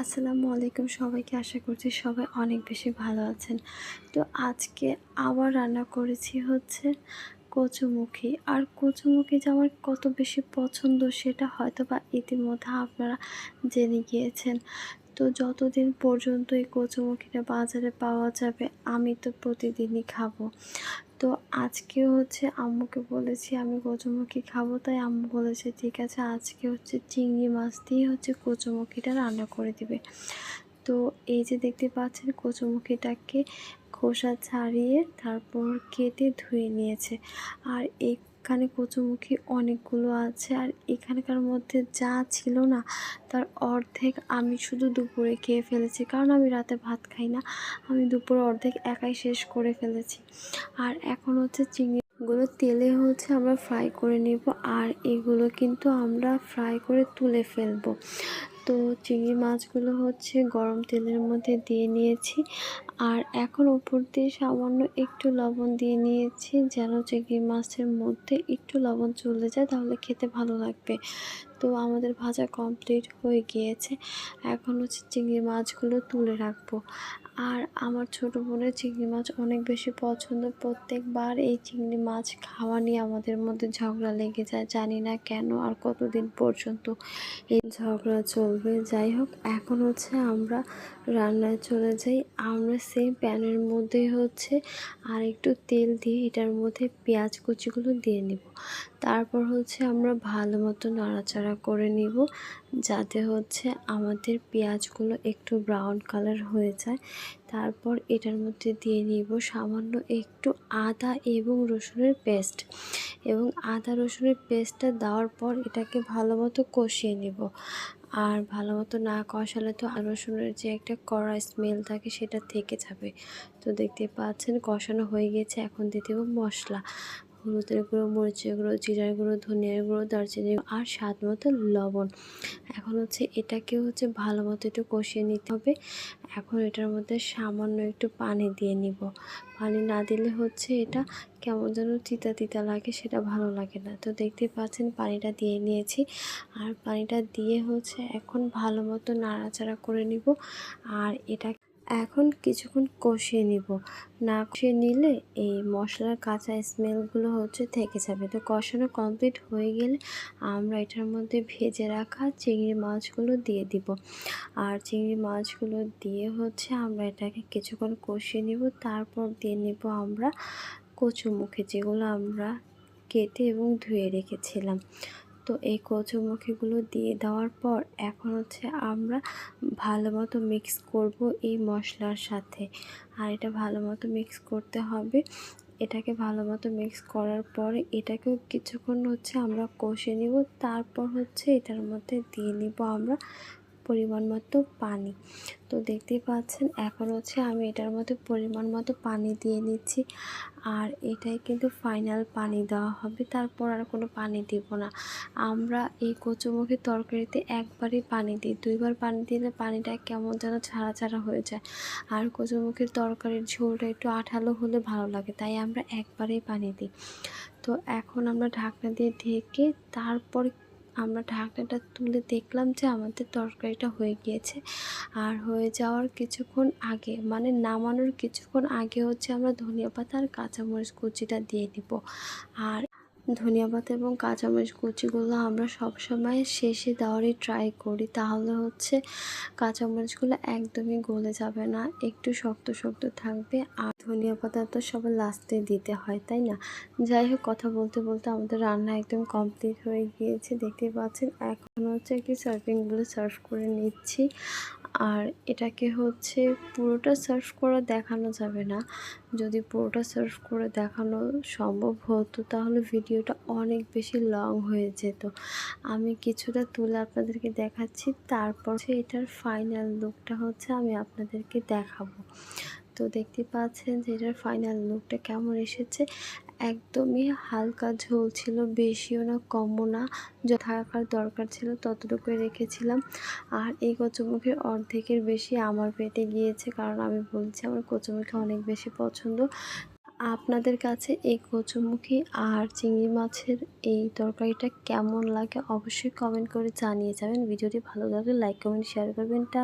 আসসালামু আলাইকুম সবাইকে। আশা করছি সবাই অনেক বেশি ভালো আছেন। তো আজকে আবার রান্না করেছি হচ্ছে কচুমুখী। আর কচুমুখী যে আমার কত বেশি পছন্দ সেটা হয়তো বা ইতিমধ্যে আপনারা জেনে গিয়েছেন। তো যতদিন পর্যন্ত এই কচুমুখিটা বাজারে পাওয়া যাবে, আমি তো প্রতিদিনই খাব। তো আজকে হচ্ছে আম্মুকে বলেছি, আমি কচুমুখি খাব। তাই আম্মু বলেছে, ঠিক আছে, আজকে হচ্ছে চিংড়ি মাছ দিয়ে হচ্ছে কচুমুখিটা রান্না করে দিবে। তো এই যে দেখতে পাচ্ছেন কচুমুখিটাকে খোসা ছাড়িয়ে তারপর কেটে ধুয়ে নিয়েছে। আর এই এখানে কচুমুখী অনেকগুলো আছে আর এখানকার মধ্যে যা ছিল না, তার অর্ধেক আমি শুধু দুপুরে খেয়ে ফেলেছি। কারণ আমি রাতে ভাত খাই না, আমি দুপুরে অর্ধেক একাই শেষ করে ফেলেছি। আর এখন হচ্ছে চিংড়ি চিংড়িগুলো তেলে হচ্ছে আমরা ফ্রাই করে নেব, আর এগুলো কিন্তু আমরা ফ্রাই করে তুলে ফেলব। তো চিংড়ি মাছগুলো হচ্ছে গরম তেলের মধ্যে দিয়ে নিয়েছি। আর এখন উপর দিয়ে সামান্য একটু লবণ দিয়ে নিয়েছি, যেন চিংড়ি মাছের মধ্যে একটু লবণ চলে যায়, তাহলে খেতে ভালো লাগবে। তো আমাদের ভাজা কমপ্লিট হয়ে গিয়েছে। এখন হচ্ছে চিংড়ি মাছগুলো তুলে রাখব। আর আমার ছোট বোনের চিংড়ি মাছ অনেক বেশি পছন্দ। প্রত্যেকবার এই চিংড়ি মাছ খাওয়া নিয়ে আমাদের মধ্যে ঝগড়া লেগে যায়। জানি না কেন আর কতদিন পর্যন্ত এই ঝগড়া চলবে। যাই হোক, এখন হচ্ছে আমরা রান্নায় চলে যাই। আমরা সেম প্যানের মধ্যে হচ্ছে আর একটু তেল দিয়ে এটার মধ্যে পেঁয়াজ কুচিগুলো দিয়ে নিব। তারপর হচ্ছে আমরা ভালো মতো নাড়াচাড়া করে নিব, যাতে হচ্ছে আমাদের পেঁয়াজগুলো একটু ব্রাউন কালার হয়ে যায়। তারপর এটার মধ্যে দিয়ে নিব সামান্য একটু আদা এবং রসুনের পেস্ট এবং আদা রসুনের পেস্টটা দেওয়ার পর এটাকে ভালো মতো কষিয়ে নিব। আর ভালো মতো না কষালে তো রসুনের যে একটা কড়া স্মেল থাকে সেটা থেকে যাবে। তো দেখতে পাচ্ছেন কষানো হয়ে গেছে, এখন দিয়ে দেবো মশলা। হলুদের গুঁড়ো, মরিচের গুঁড়ো, জিরার গুঁড়ো, ধনিয়ার গুঁড়ো দারচিনি আর স্বাদ মতো লবণ। এখন হচ্ছে এটাকে হচ্ছে ভালো মতো একটু কষিয়ে নিতে হবে। এখন এটার মধ্যে সামান্য একটু পানি দিয়ে নিব। পানি না দিলে হচ্ছে এটা কেমন যেন তিতা তিতা লাগে, সেটা ভালো লাগে না। তো দেখতে পাচ্ছেন পানিটা দিয়ে নিয়েছি। আর পানিটা দিয়ে হচ্ছে এখন ভালো মতো নাড়াচাড়া করে নিব। আর এটা এখন কিছুক্ষণ কষিয়ে নিব। না কষিয়ে নিলে এই মশলার কাঁচা স্মেলগুলো হচ্ছে থেকে যাবে। তো কষানো কমপ্লিট হয়ে গেলে আমরা এটার মধ্যে ভেজে রাখা চিংড়ি মাছগুলো দিয়ে দিব। আর চিংড়ি মাছগুলো দিয়ে হচ্ছে আমরা এটাকে কিছুক্ষণ কষিয়ে নিব। তারপর দিয়ে নিব আমরা কচুমুখী, যেগুলো আমরা কেটে এবং ধুয়ে রেখেছিলাম। তো এই কচুমুখিগুলো দিয়ে দেওয়ার পর এখন হচ্ছে আমরা ভালো মতো মিক্স করব এই মশলার সাথে। আর এটা ভালো মতো মিক্স করতে হবে। এটাকে ভালো মতো মিক্স করার পরে এটাকেও কিছুক্ষণ হচ্ছে আমরা কষে নিব। তারপর হচ্ছে এটার মধ্যে দিয়ে নিব আমরা পরিমাণ মতো পানি। তো দেখতেই পাচ্ছেন, এখন হচ্ছে আমি এটার মধ্যে পরিমাণ মতো পানি দিয়ে নিচ্ছি। আর এটাই কিন্তু ফাইনাল পানি দেওয়া হবে, তারপর আর কোনো পানি দিব না। আমরা এই কচুমুখী তরকারিতে একবারই পানি দিই, দুইবার পানি দিলে পানিটা কেমন যেন ছাড়া ছাড়া হয়ে যায়। আর কচুমুখির তরকারির ঝোলটা একটু আঠালো হলে ভালো লাগে, তাই আমরা একবারেই পানি দিই। তো এখন আমরা ঢাকনা দিয়ে ঢেকে তারপর আমরা ঢাকনাটা তুলে দেখলাম যে আমাদের তরকারিটা হয়ে গিয়েছে। আর হয়ে যাওয়ার কিছুক্ষণ আগে মানে নামানোর কিছুক্ষণ আগে হচ্ছে আমরা ধনিয়া পাতা আর কাঁচামরিচ কুচিটা দিয়ে দিব। আর ধনিয়া পাতা এবং কাঁচামরিচ কুচিগুলো আমরা সবসময় শেষে দেওয়ারই ট্রাই করি। তাহলে হচ্ছে কাঁচামরিচগুলো একদমই গলে যাবে না, একটু শক্ত শক্ত থাকবে আর ধনিয়া পাতা তো সবার লাস্টে দিতে হয়, তাই না? যাই হোক, কথা বলতে বলতে আমাদের রান্না একদম কমপ্লিট হয়ে গিয়েছে দেখতে পাচ্ছেন। এখন হচ্ছে একটি সার্ভিংগুলো সার্ভ করে নিচ্ছি। আর এটাকে হচ্ছে পুরোটা সার্ভ করা দেখানো যাবে না। যদি পুরোটা সার্ভ করে দেখানো সম্ভব হতো, তাহলে ভিডিওটা অনেক বেশি লং হয়ে যেত। আমি কিছুটা তুলে আপনাদেরকে দেখাচ্ছি, তারপর এটার ফাইনাল লুকটা হচ্ছে আমি আপনাদেরকে দেখাবো। তো দেখতে পাচ্ছেন যে এটার ফাইনাল লুকটা কেমন এসেছে। একদমই হালকা ঝোল ছিল, বেশিও না, কমও না। থাকার দরকার ছিল ততটুকুই রেখেছিলাম। আর এই কচুমুখের অর্ধেকের বেশি আমার পেটে গিয়েছে, কারণ আমি বলছি আমার কচুমুখে অনেক বেশি পছন্দ। আপনাদের কাছে এই কচুমুখী আর চিংড়ি মাছের এই তরকারিটা কেমন লাগে অবশ্যই কমেন্ট করে জানিয়ে যাবেন। ভিডিওটি ভালো লাগলে লাইক কমেন্ট শেয়ার করবেন। টা